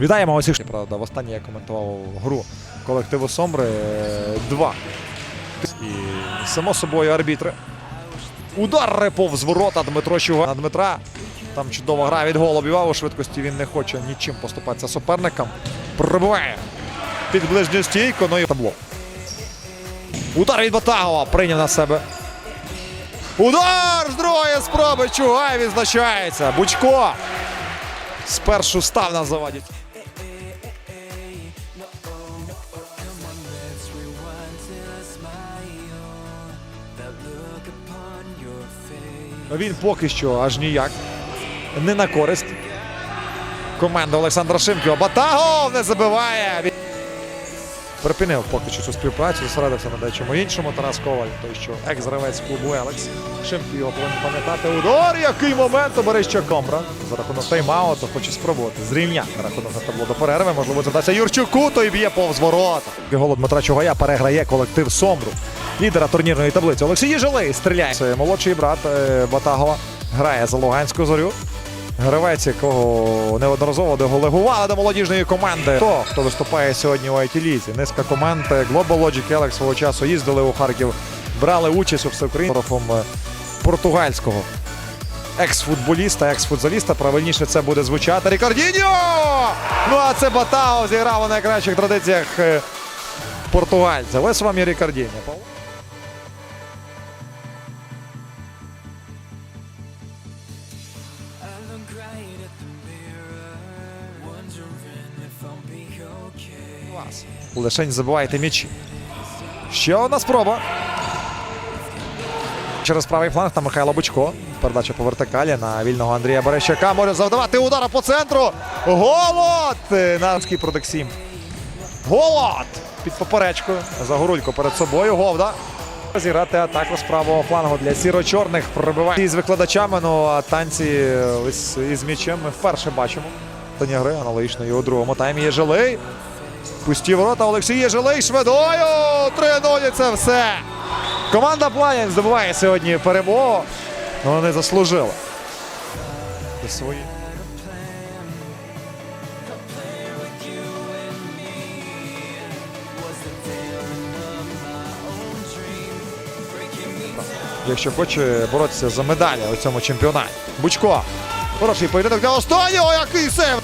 Вітаємо усіх. Правда, востаннє я коментував гру колективу Сомбри 2. І само собою арбітри. Удар повз ворота Дмитро Щуга. На Дмитра. Там чудова гра від Голубєва. У швидкості він не хоче нічим поступатися суперникам. Пробиває під ближню стійку. Ну і табло. Удар від Батагова прийняв на себе. Удар з другої спроби. Чугай відзначається. Бучко. Спершу став на заваді. Він поки що аж ніяк. Не на користь. Команда Олександра Шимківа. Батагов не забиває. Припинив поки що цю співпрацю, зосередився на дечому іншому. Тарас Коваль, той, що екс-гравець клубу Елекс. Шимків повинен пам'ятати. Удар, який момент у Борища Комбра. За рахунок тайм-ауту хоче спробувати зрівняти рахунок на табло до перерви. Можливо, це вдасться Юрчуку, той б'є повз ворота. Голод Дмитра Чугая переграє колектив Сомбру. Лідера турнірної таблиці. Олексій Єжилий стріляє. Це молодший брат е, Батагова. Грає за Луганську зорю. Гравець, якого неодноразово делегували до молодіжної команди. Хто, хто виступає сьогодні у IT-лізі? Низка команд е, Global Logic Alex свого часу їздили у Харків, брали участь у всеукраїнському португальського екс-футболіста, екс-футзаліста. Правильніше це буде звучати. Рікардіньо! Ну а це Батао зіграв у найкращих традиціях е, португальця. Ось вам і Рікардіньо. Right at the mirror, wondering if I'll be okay. Клас. Лишень забивайте м'ячі. Ще одна спроба. Через правий фланг там Михайло Бучко. Передача по вертикалі на вільного Андрія Берещака. Може завдавати удара по центру. Голод! Нарський продексім. Голод! Під поперечкою. Загорулько перед собою. Говда. Зіграти атаку з правого флангу для сіро-чорних. Пробиває з викладачами. Ну а танці ось із м'ячем ми вперше бачимо. Тоні гри аналогічно і у другому таймі є жилий. Пусті ворота Олексій Єжилий швидою. 3-0 це все. Команда Планін здобуває сьогодні перемогу. але Вони заслужили. До свої. Якщо хоче боротися за медалі у цьому чемпіонаті. Бучко. Хороший поєдинок для останнього. Який сейв!